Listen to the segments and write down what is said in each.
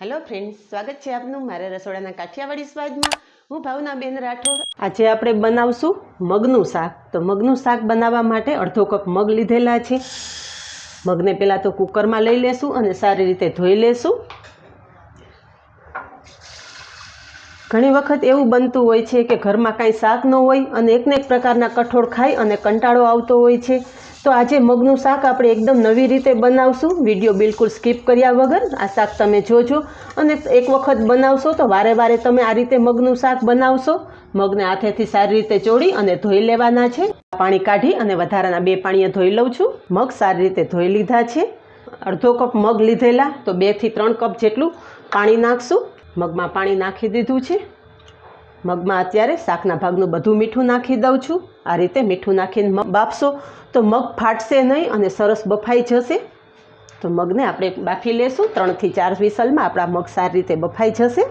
Hello friends સ્વાગત છે આપનું મારા રસોડાના કાઠિયાવાડી સ્વાદમાં. હું ભાવના બેન રાઠોડ. આજે આપણે બનાવશું મગનું શાક. તો મગનું શાક બનાવવા માટે અડધો કપ મગ લીધેલા છે. મગને પહેલાં તો કુકરમાં લઈ લેશું અને સારી રીતે ધોઈ લેશું. ઘણી વખત એવું બનતું હોય છે કે ઘરમાં કાંઈ શાક ન હોય અને એકને એક પ્રકારના કઠોળ ખાઈ અને કંટાળો આવતો હોય છે. તો આજે મગનું શાક આપણે એકદમ નવી રીતે બનાવશું. વીડિયો બિલકુલ સ્કીપ કર્યા વગર. આ શાક તમે જોજો અને એક વખત બનાવશો તો વારે વારે તમે આ રીતે મગનું શાક બનાવશો. મગને હાથેથી સારી રીતે ચોળી અને ધોઈ લેવાના છે. પાણી કાઢી અને વધારાના બે પાણીએ ધોઈ લઉં છું. મગ સારી રીતે ધોઈ લીધા છે. અડધો કપ મગ લીધેલા તો બેથી ત્રણ કપ જેટલું પાણી નાખશું. મગમાં પાણી નાખી દીધું છે. મગમાં અત્યારે શાકના ભાગનું બધું મીઠું નાખી દઉં છું. આ રીતે મીઠું નાખીને મગ બાફશો તો મગ ફાટશે નહીં અને સરસ બફાઈ જશે. તો મગને આપણે બાફી લેશું. ત્રણથી ચાર વિસલમાં આપણા મગ સારી રીતે બફાઈ જશે.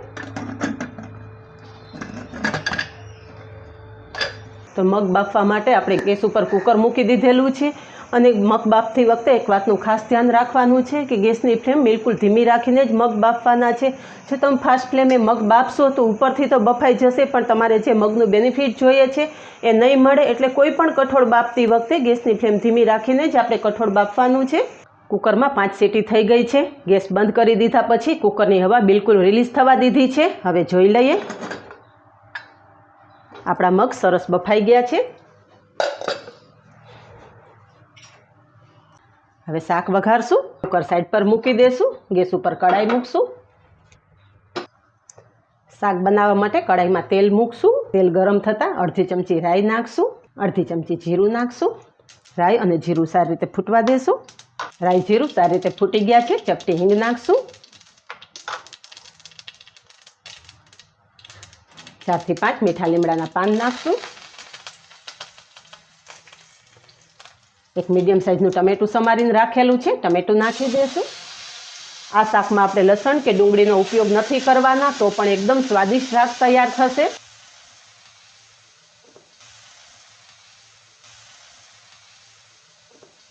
તો મગ બાફવા માટે આપણે ગેસ ઉપર કુકર મૂકી દીધેલું છે. અને મગ બાફતી વખતે એક વાતનું ખાસ ધ્યાન રાખવાનું છે કે ગેસની ફ્લેમ બિલકુલ ધીમી રાખીને જ મગ બાફવાના છે. જો તમે ફાસ્ટ ફ્લેમે મગ બાફશો તો ઉપરથી તો બફાઈ જશે, પણ તમારે જે મગનું બેનિફિટ જોઈએ છે એ નહીં મળે. એટલે કોઈ પણ કઠોળ બાફતી વખતે ગેસની ફ્લેમ ધીમી રાખીને જ આપણે કઠોળ બાફવાનું છે. કુકરમાં પાંચ સીટી થઈ ગઈ છે. ગેસ બંધ કરી દીધા પછી કુકરની હવા બિલકુલ રિલીઝ થવા દીધી છે. હવે જોઈ લઈએ. આપણા મગ સરસ બફાઈ ગયા છે. હવે શાક વઘારશું કુકર સાઈડ પર મૂકી દેશું, ગેસ ઉપર કડાઈ મૂકશું. શાક બનાવવા માટે કડાઈમાં તેલ મૂકશું, તેલ ગરમ થતાં અડધી ચમચી રાઈ નાખશું, અડધી ચમચી જીરું નાખશું. રાઈ અને જીરું સારી રીતે ફૂટવા દેશું. રાઈ, જીરું સારી રીતે ફૂટી ગયા છે, ચપટી હિંગ નાખશું. ચારથી પાંચ મીઠા લીમડાના પાન નાખશું. એક મીડિયમ સાઇઝનું ટમેટું સમારીને રાખેલું છે. ટમેટું નાખી દઈશું આ શાકમાં આપણે લસણ કે ડુંગળીનો ઉપયોગ નથી કરવાના, તો પણ એકદમ સ્વાદિષ્ટ શાક તૈયાર થશે.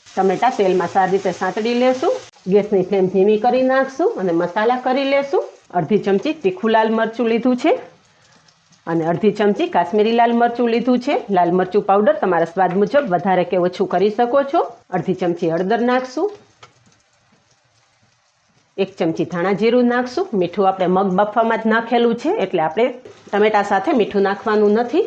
ટમેટા તેલમાં સારી રીતે સાંતળી લેશું. ગેસની ફ્લેમ ધીમી કરી નાખશું અને મસાલા કરી લેશું. અડધી ચમચી તીખું લાલ મરચું લીધું છે. અને અડધી ચમચી કાશ્મીરી લાલ મરચું લીધું છે. લાલ મરચું પાવડર તમારા સ્વાદ મુજબ વધારે કે ઓછું કરી શકો છો. અડધી ચમચી હળદર નાખશું. એક ચમચી ધાણા જીરું નાખશું. મીઠું આપણે મગ બફવામાં જ નાખેલું છે, એટલે આપણે ટમેટા સાથે મીઠું નાખવાનું નથી.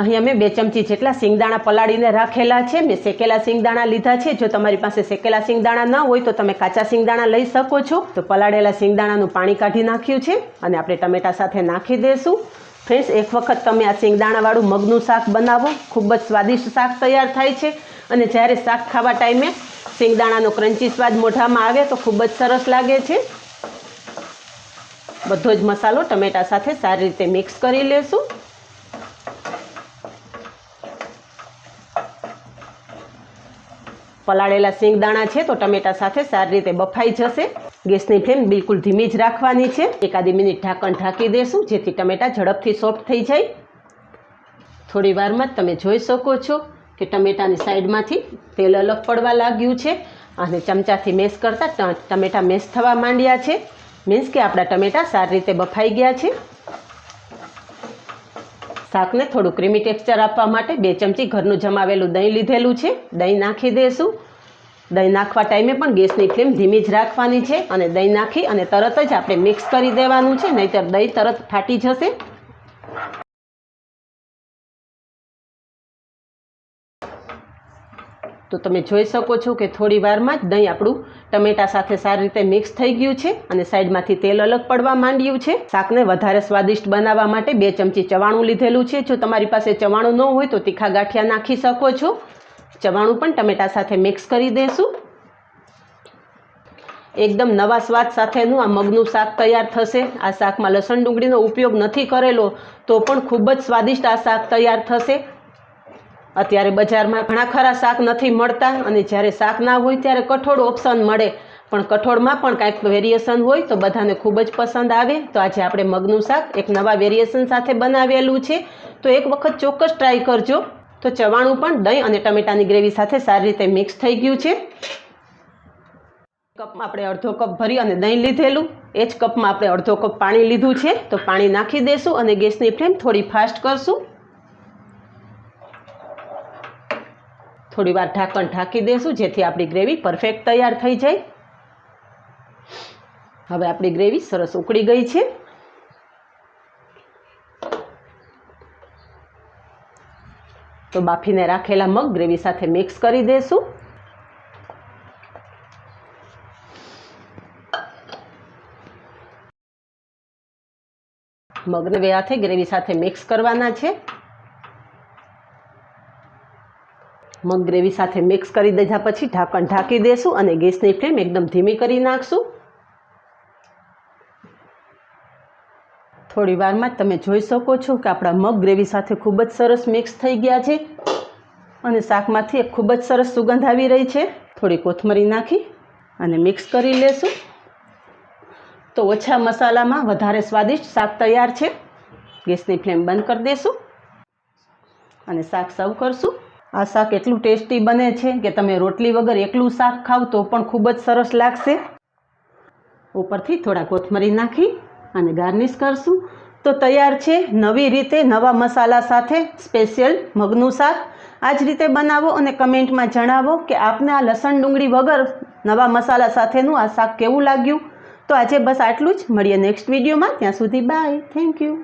અહીં અમે બે ચમચી જેટલા સિંગદાણા પલાળીને રાખેલા છે. મેં શેકેલા સિંગદાણા લીધા છે. જો તમારી પાસે શેકેલા સિંગદાણા ન હોય તો તમે કાચા સિંગદાણા લઈ શકો છો. તો પલાળેલા સિંગદાણાનું પાણી કાઢી નાખ્યું છે અને આપણે ટમેટા સાથે નાખી દઈશું ફ્રેન્ડ્સ એક વખત તમે આ શેંગદાણાવાળું મગનું શાક બનાવો. ખૂબ જ સ્વાદિષ્ટ શાક તૈયાર થાય છે. અને જ્યારે શાક ખાવા ટાઈમે શેંગદાણાનો ક્રન્ચી સ્વાદ મોઢામાં આવે તો ખૂબ જ સરસ લાગે છે. બધો જ મસાલો ટમેટા સાથે સારી રીતે મિક્સ કરી લેશું. પલાળેલા શેંગદાણા છે તો ટમેટા સાથે સારી રીતે બફાઈ જશે. ગેસની ફ્લેમ બિલકુલ ધીમી જ રાખવાની છે. એકાદી મિનિટ ઢાંકણ ઢાંકી દેશું, જેથી ટમેટા ઝડપથી સોફ્ટ થઈ જાય. થોડી વારમાં જ તમે જોઈ શકો છો કે ટમેટાની સાઈડમાંથી તેલ અલગ પડવા લાગ્યું છે અને ચમચાથી મેશ કરતાં ટમેટા મેશ થવા માંડ્યા છે. મીન્સ કે આપણા ટમેટાં સારી રીતે બફાઈ ગયા છે. શાકને થોડું ક્રીમી ટેક્સચર આપવા માટે બે ચમચી ઘરનું જમાવેલું દહીં લીધેલું છે. દહીં નાખી દઈશું દહીં નાખવા ટાઈમે પણ ગેસની ફ્લેમ ધીમી જ રાખવાની છે અને દહીં નાખી અને તરત જ આપણે મિક્સ કરી દેવાનું છે, નહીંતર દહીં તરત ફાટી જશે. તો તમે જોઈ શકો છો કે થોડી વારમાં જ દહીં આપણું ટમેટા સાથે સારી રીતે મિક્સ થઈ ગયું છે અને સાઈડમાંથી તેલ અલગ પડવા માંડ્યું છે. શાકને વધારે સ્વાદિષ્ટ બનાવવા માટે બે ચમચી ચવાણું લીધેલું છે. જો તમારી પાસે ચવાણું ન હોય તો તીખા ગાંઠિયા નાખી શકો છો. ચવાણું પણ ટમેટા સાથે મિક્સ કરી દઈશું એકદમ નવા સ્વાદ સાથેનું આ મગનું શાક તૈયાર થશે. આ શાકમાં લસણ ડુંગળીનો ઉપયોગ નથી કરેલો તો પણ ખૂબ જ સ્વાદિષ્ટ આ શાક તૈયાર થશે. અત્યારે બજારમાં ઘણા ખરા શાક નથી મળતા અને જ્યારે શાક ના હોય ત્યારે કઠોળ ઓપ્શન મળે. પણ કઠોળમાં પણ કાંઈક વેરિએશન હોય તો બધાને ખૂબ જ પસંદ આવે. તો આજે આપણે મગનું શાક એક નવા વેરિએશન સાથે બનાવેલું છે. તો એક વખત ચોક્કસ ટ્રાય કરજો. તો ચવાણું પણ દહીં અને ટમેટાની ગ્રેવી સાથે સારી રીતે મિક્સ થઈ ગયું છે. કપમાં આપણે અડધો કપ ભરી અને દહીં લીધેલું. એ જ કપમાં આપણે અડધો કપ પાણી લીધું છે. તો પાણી નાખી દઈશું અને ગેસની ફ્લેમ થોડી ફાસ્ટ કરશું. થોડી વાર ઢાંકણ ઢાંકી દઈશું જેથી આપણી ગ્રેવી પરફેક્ટ તૈયાર થઈ જાય. હવે આપણી ગ્રેવી સરસ ઉકળી ગઈ છે. તો બાફીને રાખેલા મગ ગ્રેવી સાથે મિક્સ કરી દેશું. મગને હાથે ગ્રેવી સાથે મિક્સ કરવાના છે. મગ ગ્રેવી સાથે મિક્સ કરી દીધા પછી ઢાંકણ ઢાંકી દેશું અને ગેસની ફ્લેમ એકદમ ધીમી કરી નાખશું. થોડી વારમાં તમે જોઈ શકો છો કે આપણા મગ ગ્રેવી સાથે ખૂબ જ સરસ મિક્સ થઈ ગયા છે. અને શાકમાંથી ખૂબ જ સરસ સુગંધ આવી રહી છે. થોડી કોથમરી નાખી અને મિક્સ કરી લેશું. તો ઓછા મસાલામાં વધારે સ્વાદિષ્ટ શાક તૈયાર છે. ગેસની ફ્લેમ બંધ કરી દેશું. અને શાક સર્વ કરશું. આ શાક એટલું ટેસ્ટી બને છે કે તમે રોટલી વગર એકલું શાક ખાવ તો પણ ખૂબ જ સરસ લાગશે. ઉપરથી થોડા કોથમરી નાખી. અને ગાર્નિશ કરશું. તો તૈયાર છે નવી રીતે નવા મસાલા સાથે સ્પેશિયલ મગનું શાક. આ જ રીતે બનાવો અને કમેન્ટમાં જણાવો કે આપને આ લસણ ડુંગળી વગર નવા મસાલા સાથેનું આ શાક કેવું લાગ્યું. તો આજે બસ આટલું જ. મળીએ નેક્સ્ટ વિડીયોમાં. ત્યાં સુધી બાય. Thank you.